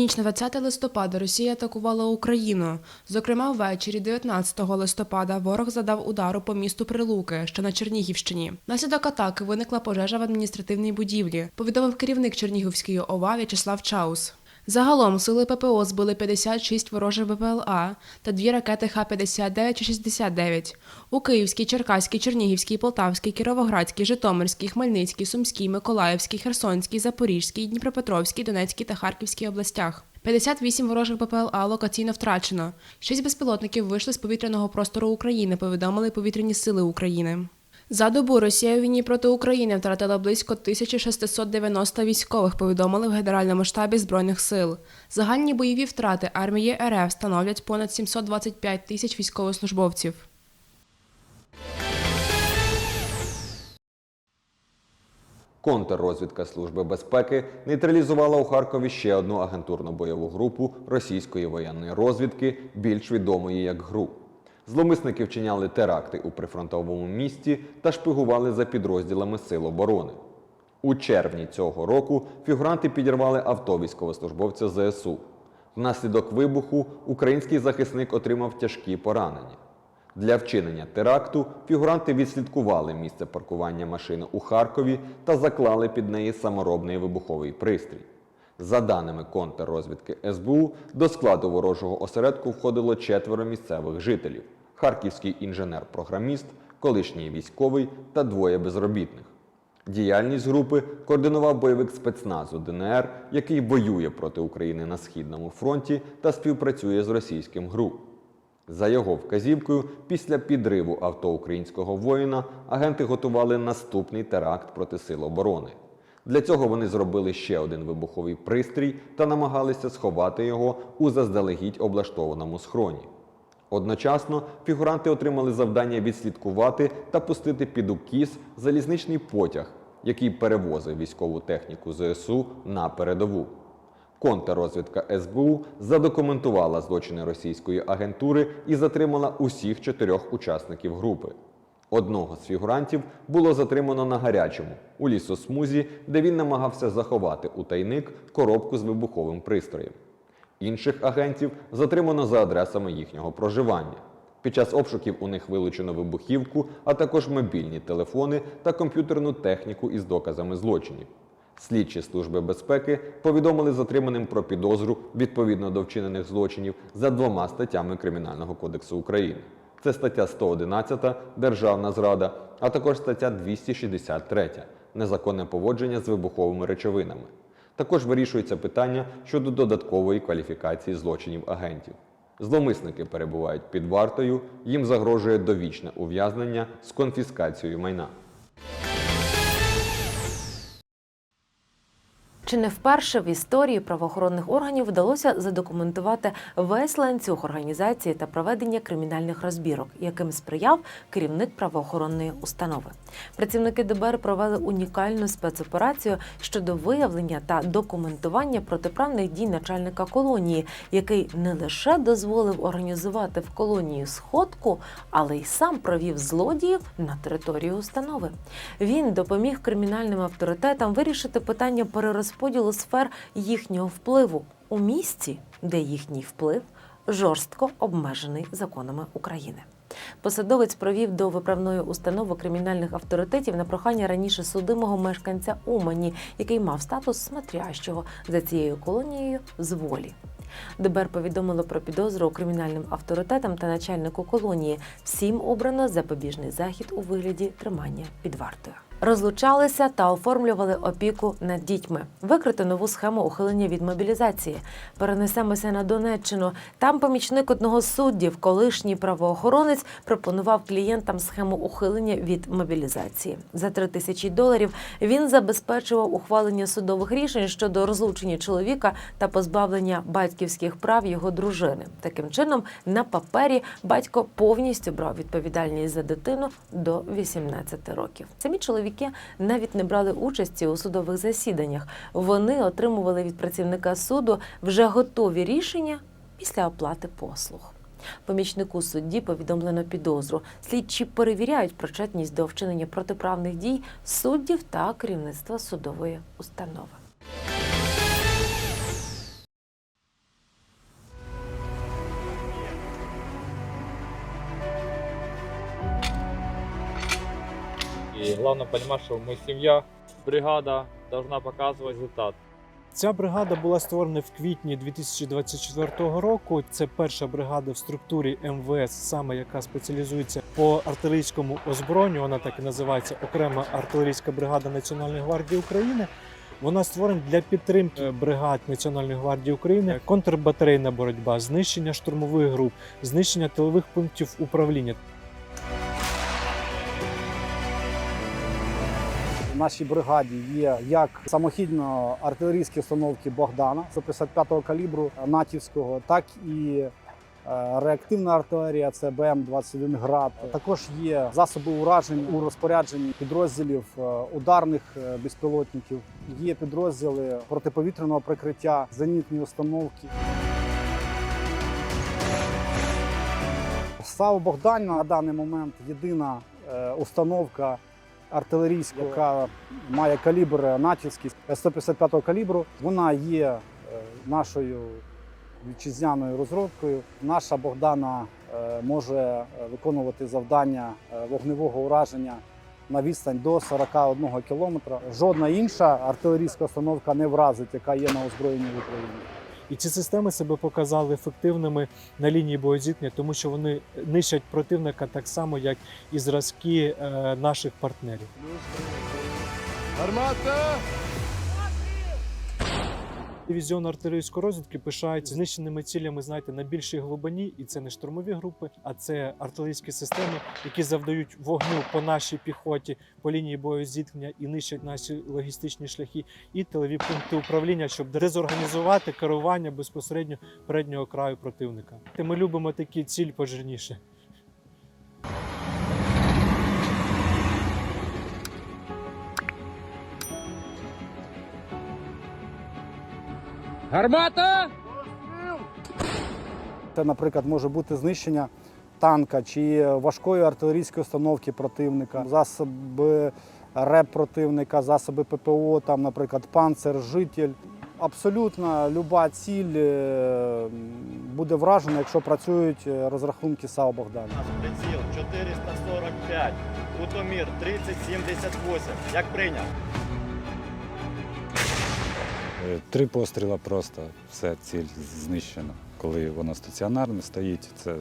ніч на 20 листопада Росія атакувала Україну. Зокрема, ввечері 19 листопада ворог задав удару по місту Прилуки, що на Чернігівщині. Наслідок атаки виникла пожежа в адміністративній будівлі. Повідомив керівник Чернігівської ОВА В'ячеслав Чаус. Загалом сили ППО збили 56 ворожих БПЛА та дві ракети Х-59 чи 69. У Київській, Черкаській, Чернігівській, Полтавській, Кіровоградській, Житомирській, Хмельницькій, Сумській, Миколаївській, Херсонській, Запорізькій, Дніпропетровській, Донецькій та Харківській областях. 58 ворожих БПЛА локаційно втрачено. Шість безпілотників вийшли з повітряного простору України, повідомили повітряні сили України. За добу Росія у війні проти України втратила близько 1690 військових, повідомили в Генеральному штабі Збройних сил. Загальні бойові втрати армії РФ становлять понад 725 тисяч військовослужбовців. Контррозвідка Служби безпеки нейтралізувала у Харкові ще одну агентурну бойову групу російської воєнної розвідки, більш відомої як ГРУ. Зломисники вчиняли теракти у прифронтовому місті та шпигували за підрозділами Сил оборони. У червні цього року фігуранти підірвали авто військовослужбовця ЗСУ. Внаслідок вибуху український захисник отримав тяжкі поранення. Для вчинення теракту фігуранти відслідкували місце паркування машини у Харкові та заклали під неї саморобний вибуховий пристрій. За даними контррозвідки СБУ, до складу ворожого осередку входило четверо місцевих жителів: харківський інженер-програміст, колишній військовий та двоє безробітних. Діяльність групи координував бойовик спецназу ДНР, який воює проти України на східному фронті та співпрацює з російським ГРУ. За його вказівкою, після підриву авто українського воїна агенти готували наступний теракт проти сил оборони. Для цього вони зробили ще один вибуховий пристрій та намагалися сховати його у заздалегідь облаштованому схроні. Одночасно фігуранти отримали завдання відслідкувати та пустити під укіс залізничний потяг, який перевозив військову техніку ЗСУ на передову. Контррозвідка СБУ задокументувала злочини російської агентури і затримала усіх чотирьох учасників групи. Одного з фігурантів було затримано на гарячому у лісосмузі, де він намагався заховати у тайник коробку з вибуховим пристроєм. Інших агентів затримано за адресами їхнього проживання. Під час обшуків у них вилучено вибухівку, а також мобільні телефони та комп'ютерну техніку із доказами злочинів. Слідчі служби безпеки повідомили затриманим про підозру відповідно до вчинених злочинів за двома статтями Кримінального кодексу України. Це стаття 111 Державна зрада, а також стаття 263 Незаконне поводження з вибуховими речовинами. Також вирішується питання щодо додаткової кваліфікації злочинів агентів. Зломисники перебувають під вартою, їм загрожує довічне ув'язнення з конфіскацією майна. Чи не вперше в історії правоохоронних органів вдалося задокументувати весь ланцюг організації та проведення кримінальних розбірок, яким сприяв керівник правоохоронної установи? Працівники ДБР провели унікальну спецоперацію щодо виявлення та документування протиправних дій начальника колонії, який не лише дозволив організувати в колонії сходку, але й сам провів злодіїв на територію установи. Він допоміг кримінальним авторитетам вирішити питання перерозподілу сфер їхнього впливу у місці, де їхній вплив жорстко обмежений законами України. Посадовець провів до виправної установи кримінальних авторитетів на прохання раніше судимого мешканця Умані, який мав статус смотрящого за цією колонією з волі. ДБР повідомило про підозру кримінальним авторитетам та начальнику колонії. Всім обрано запобіжний захід у вигляді тримання під вартою. Розлучалися та оформлювали опіку над дітьми. Викрито нову схему ухилення від мобілізації. Перенесемося на Донеччину. Там помічник одного з суддів, колишній правоохоронець, пропонував клієнтам схему ухилення від мобілізації. За три тисячі доларів він забезпечував ухвалення судових рішень щодо розлучення чоловіка та позбавлення батьківських прав його дружини. Таким чином, на папері батько повністю брав відповідальність за дитину до 18 років. Самі чоловіки навіть не брали участі у судових засіданнях. Вони отримували від працівника суду вже готові рішення після оплати послуг. Помічнику судді повідомлено підозру. Слідчі перевіряють причетність до вчинення протиправних дій суддів та керівництва судової установи. Главное понимать, что мы семья, бригада должна показывать результат. Ця бригада була створена в квітні 2024 року. Це перша бригада в структурі МВС, саме яка спеціалізується по артилерійському озброєнню. Вона так і називається окрема артилерійська бригада Національної гвардії України. Вона створена для підтримки бригад Національної гвардії України, контрбатарейна боротьба, знищення штурмових груп, знищення тилових пунктів управління. Нашій бригаді є як самохідно артилерійські установки Богдана 155-го калібру натівського, так і е, реактивна артилерія, це БМ-21 град. Також є засоби уражень у розпорядженні підрозділів е, ударних е, безпілотників. Є підрозділи протиповітряного прикриття, зенітні установки. САУ Богдан на даний момент єдина установка артилерійська, яка має калібр натівський 155 калібру. Вона є е, нашою вітчизняною розробкою. Наша Богдана е, може е, виконувати завдання е, вогневого ураження на відстань до 41 кілометра. Жодна інша артилерійська установка не вразить, яка є на озброєнні в Україні. І ці системи себе показали ефективними на лінії боєзіткнення, тому що вони нищать противника так само, як і зразки е, наших партнерів. Дивізіон артилерійської розвідки пишається знищеними цілями, знаєте, на більшій глибині, і це не штурмові групи, а це артилерійські системи, які завдають вогню по нашій піхоті, по лінії боєзіткнення і нищать наші логістичні шляхи і тилові пункти управління, щоб дезорганізувати керування безпосередньо переднього краю противника. Ми любимо такі ціль пожирніше. Це, наприклад, може бути знищення танка чи важкої артилерійської установки противника, засоби РЕП противника, засоби ППО, там, наприклад, панцер, житель. Абсолютно люба ціль е, буде вражена, якщо працюють е, розрахунки САУ Богдана. Наш приціл 445, кутомір 3078. Як прийняв? Три постріла просто все, ціль знищена. Коли воно стаціонарне стоїть, це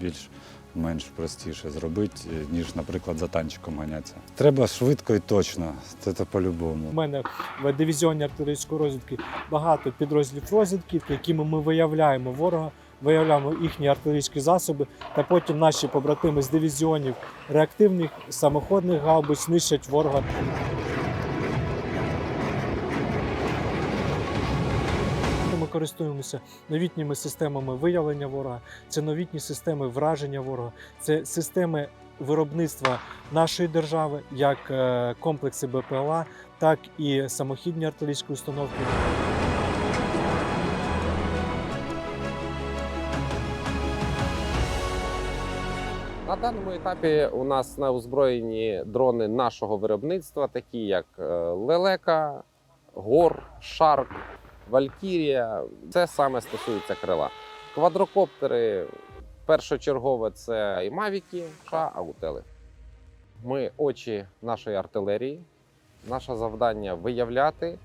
більш-менш простіше зробити, ніж, наприклад, за танчиком ганятися. Треба швидко і точно, це, У по-любому. мене в дивізіоні артилерійської розвідки багато підрозділів розвідки, якими ми виявляємо ворога, виявляємо їхні артилерійські засоби, та потім наші побратими з дивізіонів реактивних самоходних гаубиць нищать ворога. Користуємося новітніми системами виявлення ворога, це новітні системи враження ворога, це системи виробництва нашої держави, як е, комплекси БПЛА, так і самохідні артилерійські установки. На даному етапі у нас на озброєнні дрони нашого виробництва, такі як е, Лелека, Гор, Шарк, Валькірія. Це саме стосується крила. Квадрокоптери першочергове це і Мавіки, та Аутели. Ми очі нашої артилерії. Наше завдання виявляти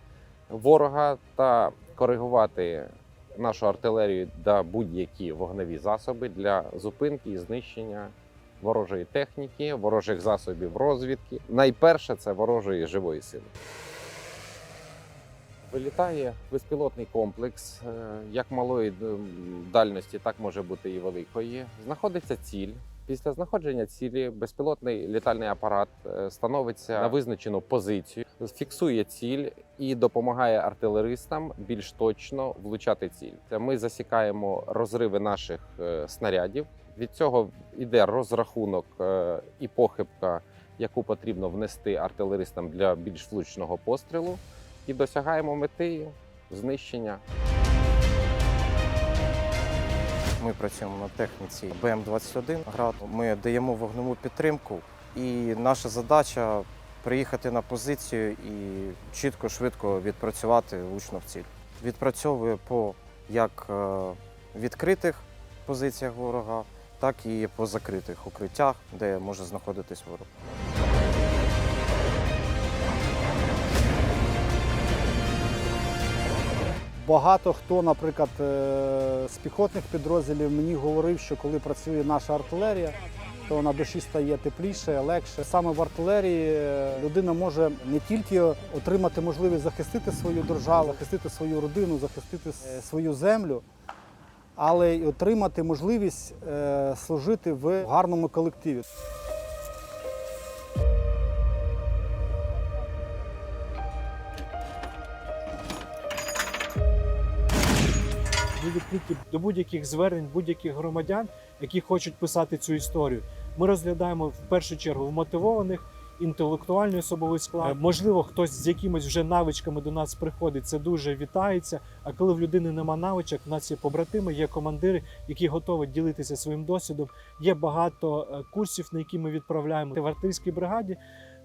ворога та коригувати нашу артилерію та будь-які вогневі засоби для зупинки і знищення ворожої техніки, ворожих засобів розвідки. Найперше це ворожої живої сили. Вилітає безпілотний комплекс е, як малої дальності, так може бути і великої. Знаходиться ціль. Після знаходження цілі безпілотний літальний апарат е, становиться на визначену позицію, фіксує ціль і допомагає артилеристам більш точно влучати ціль. Ми засікаємо розриви наших е, снарядів. Від цього йде розрахунок і похибка, яку потрібно внести артилеристам для більш влучного пострілу, і досягаємо мети знищення. Ми працюємо на техніці БМ-21 град. Ми даємо вогневу підтримку, і наша задача приїхати на позицію і чітко, швидко відпрацювати влучно в ціль. Відпрацьовує по як е, відкритих позиціях ворога, так і по закритих укриттях, де може знаходитись ворог. Багато хто, наприклад, е, з піхотних підрозділів мені говорив, що коли працює наша артилерія, то на душі стає тепліше, легше. Саме в артилерії е, людина може не тільки отримати можливість захистити свою державу, захистити свою родину, захистити е, свою землю, але й отримати можливість служити в гарному колективі. Відкриті до будь-яких звернень, будь-яких громадян, які хочуть писати цю історію. Ми розглядаємо в першу чергу вмотивованих. Інтелектуальний особовий склад. Е, Можливо, хтось з якимись вже навичками до нас приходить. Це дуже вітається. А коли в людини нема навичок, в нас є побратими, є командири, які готові ділитися своїм досвідом. Є багато е, курсів, на які ми відправляємо. В артилерійській бригаді,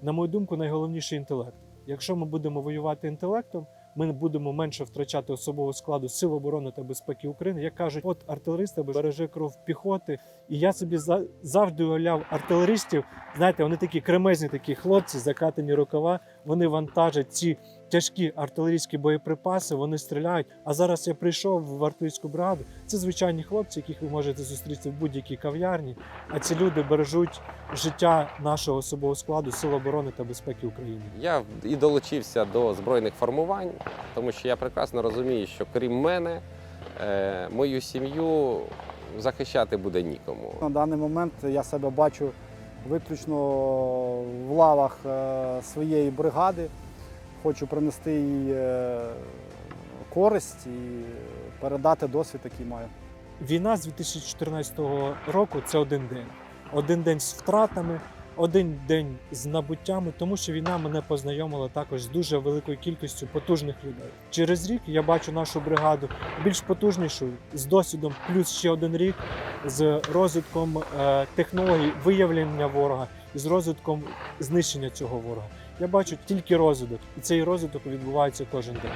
на мою думку, найголовніший інтелект. Якщо ми будемо воювати інтелектом, ми будемо менше втрачати особового складу Сил оборони та безпеки України. Як кажуть, от артилериста береже кров піхоти. І я собі за- завжди уявляв артилеристів. Знаєте, вони такі кремезні, такі хлопці, закатані рукава. Вони вантажать ці тяжкі артилерійські боєприпаси, вони стріляють. А зараз я прийшов в артилерійську бригаду. Це звичайні хлопці, яких ви можете зустріти в будь-якій кав'ярні. А ці люди бережуть життя нашого особового складу Сил оборони та безпеки України. Я і долучився до збройних формувань, тому що я прекрасно розумію, що крім мене, е, мою сім'ю захищати буде нікому. На даний момент я себе бачу виключно в лавах е, своєї бригади. Хочу принести їй е, користь і передати досвід, який маю. Війна з 2014 року це один день. Один день з втратами, один день з набуттями, тому що війна мене познайомила також з дуже великою кількістю потужних людей. Через рік я бачу нашу бригаду більш потужнішою, з досвідом, плюс ще один рік з розвитком е, технологій виявлення ворога і з розвитком знищення цього ворога. Я бачу тільки розвиток, і цей розвиток відбувається кожен день.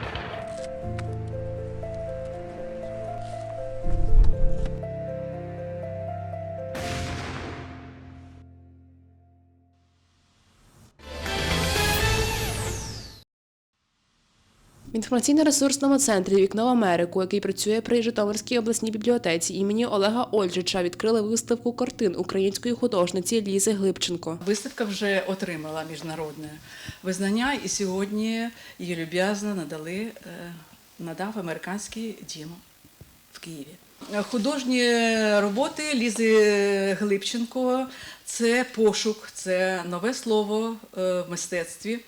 В інформаційно-ресурсному центрі Вікно в Америку, який працює при Житомирській обласній бібліотеці імені Олега Ольжича, відкрили виставку картин української художниці Лізи Глибченко. Виставка вже отримала міжнародне визнання, і сьогодні її люб'язно надали, е, надав американський дім в Києві. Художні роботи Лізи Глибченко це пошук, це нове слово е, в мистецтві,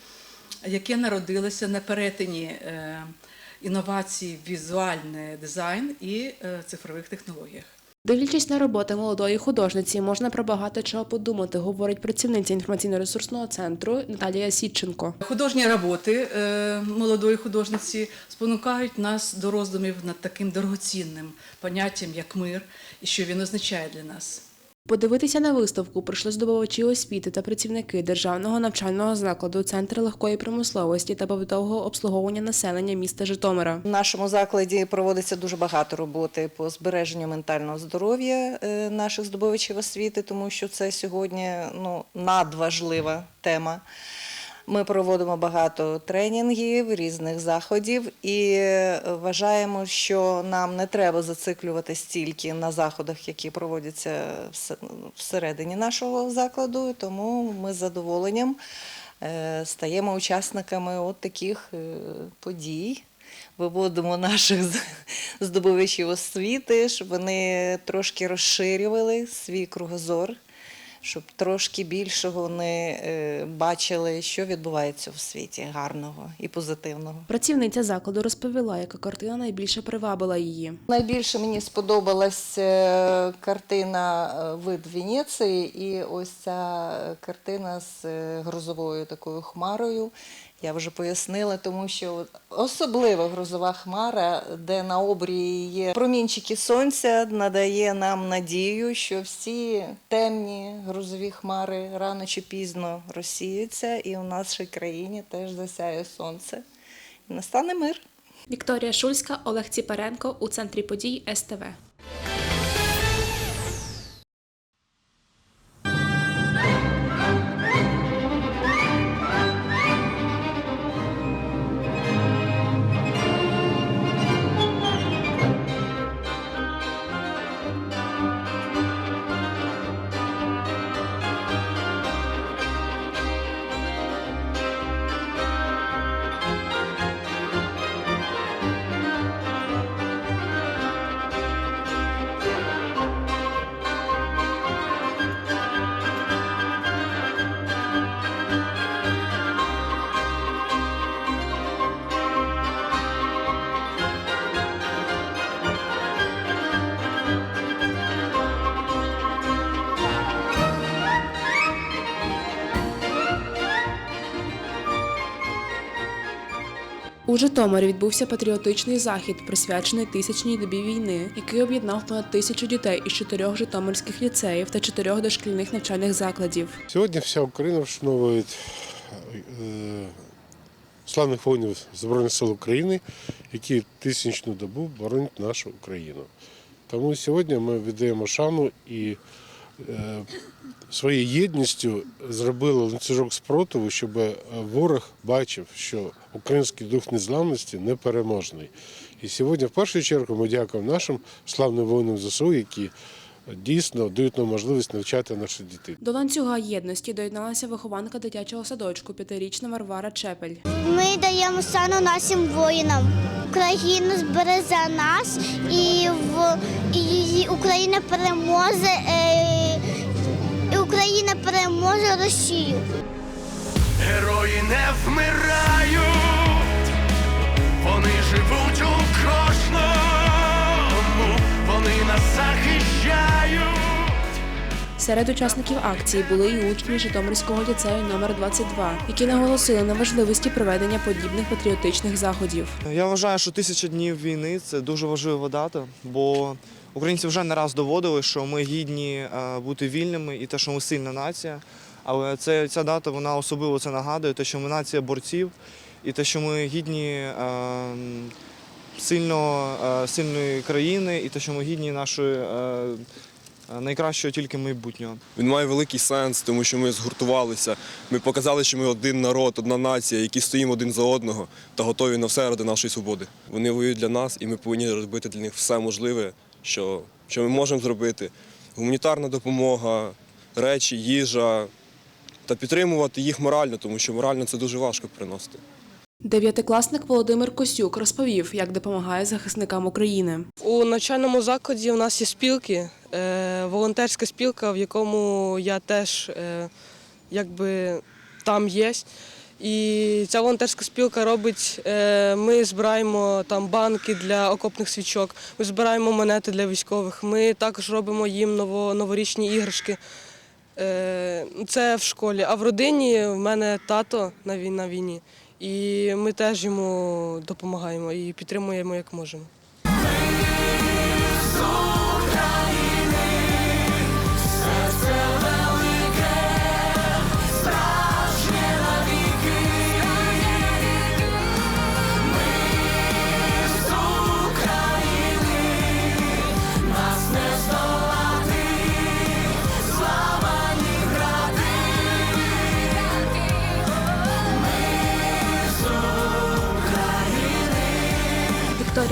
яке народилося на перетині е, інновацій, в візуальний дизайн і е, цифрових технологіях. Дивлячись на роботи молодої художниці, можна про багато чого подумати, говорить працівниця інформаційно-ресурсного центру Наталія Сідченко. Художні роботи е, молодої художниці спонукають нас до роздумів над таким дорогоцінним поняттям, як мир, і що він означає для нас. Подивитися на виставку прийшли здобувачі освіти та працівники державного навчального закладу Центр легкої промисловості та побутового обслуговування населення міста Житомира. В нашому закладі проводиться дуже багато роботи по збереженню ментального здоров'я е, наших здобувачів освіти, тому що це сьогодні ну, надважлива тема. Ми проводимо багато тренінгів, різних заходів і вважаємо, що нам не треба зациклюватись тільки на заходах, які проводяться всередині нашого закладу. Тому ми з задоволенням е, стаємо учасниками от таких е, подій. Виводимо наших здобувачів освіти, щоб вони трошки розширювали свій кругозор, щоб трошки більшого вони е, бачили, що відбувається в світі гарного і позитивного. Працівниця закладу розповіла, яка картина найбільше привабила її. Найбільше мені сподобалась е, картина е, Вид Венеції і ось ця картина з грозовою такою хмарою. Я вже пояснила, тому що особливо грозова хмара, де на обрії є промінчики сонця, надає нам надію, що всі темні грозові хмари рано чи пізно розсіються, і у нашій країні теж засяє сонце. І настане мир. Вікторія Шульська, Олег Ціпаренко у центрі подій СТВ. У Житомирі відбувся патріотичний захід, присвячений тисячній добі війни, який об'єднав понад тисячу дітей із чотирьох житомирських ліцеїв та чотирьох дошкільних навчальних закладів. Сьогодні вся Україна вшановує е, славних воїнів Збройних сил України, які тисячну добу боронять нашу Україну. Тому сьогодні ми віддаємо шану і своєю єдністю зробили ланцюжок спротиву, щоб е, ворог бачив, що український дух незламності непереможний. І сьогодні, в першу чергу, ми дякуємо нашим славним воїнам ЗСУ, які дійсно дають нам можливість навчати наших дітей. До ланцюга єдності доєдналася вихованка дитячого садочку, п'ятирічна Варвара Чепель. Ми даємо сану нашим воїнам. Україна збереже нас і, в, і Україна переможе, е, Україна переможе Росію. Герої не вмирають, вони живуть у кожному, вони нас захищають. Серед учасників акції були і учні Житомирського ліцею номер 22, які наголосили на важливості проведення подібних патріотичних заходів. Я вважаю, що тисяча днів війни це дуже важлива дата, бо українці вже не раз доводили, що ми гідні е, бути вільними і те, що ми сильна нація. Але це, ця дата вона особливо це нагадує, те, що ми нація борців, і те, що ми гідні е, сильно, е, сильної країни, і те, що ми гідні нашої е, найкращого тільки майбутнього. Він має великий сенс, тому що ми згуртувалися. Ми показали, що ми один народ, одна нація, які стоїмо один за одного та готові на все ради нашої свободи. Вони воюють для нас, і ми повинні робити для них все можливе, що, що ми можемо зробити. Гуманітарна допомога, речі, їжа та підтримувати їх морально, тому що морально це дуже важко приносити. Дев'ятикласник Володимир Косюк розповів, як допомагає захисникам України. У навчальному закладі у нас є спілки, е, волонтерська спілка, в якому я теж е, якби там є. І ця волонтерська спілка робить, е, ми збираємо там банки для окопних свічок, ми збираємо монети для військових, ми також робимо їм новорічні іграшки. Е, Це в школі. А в родині в мене тато на війні. І ми теж йому допомагаємо і підтримуємо як можемо.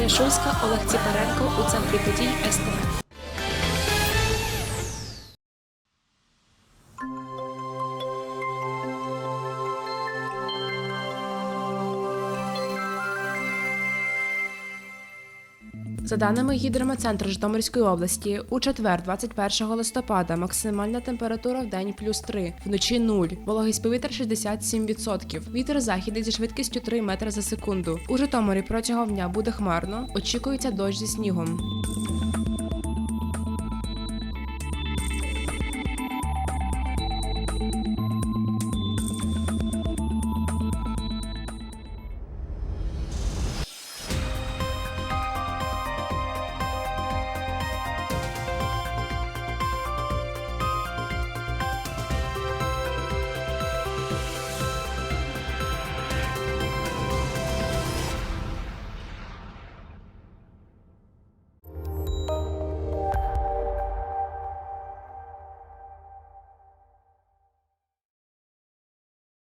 Шульська, Олег Ціпаренко у центрі подій СТВ. За даними гідрометцентру Житомирської області, у четвер, 21 листопада, максимальна температура в день плюс 3, вночі 0, вологість повітря 67%, вітер західний зі швидкістю 3 метри за секунду. У Житомирі протягом дня буде хмарно, очікується дощ зі снігом.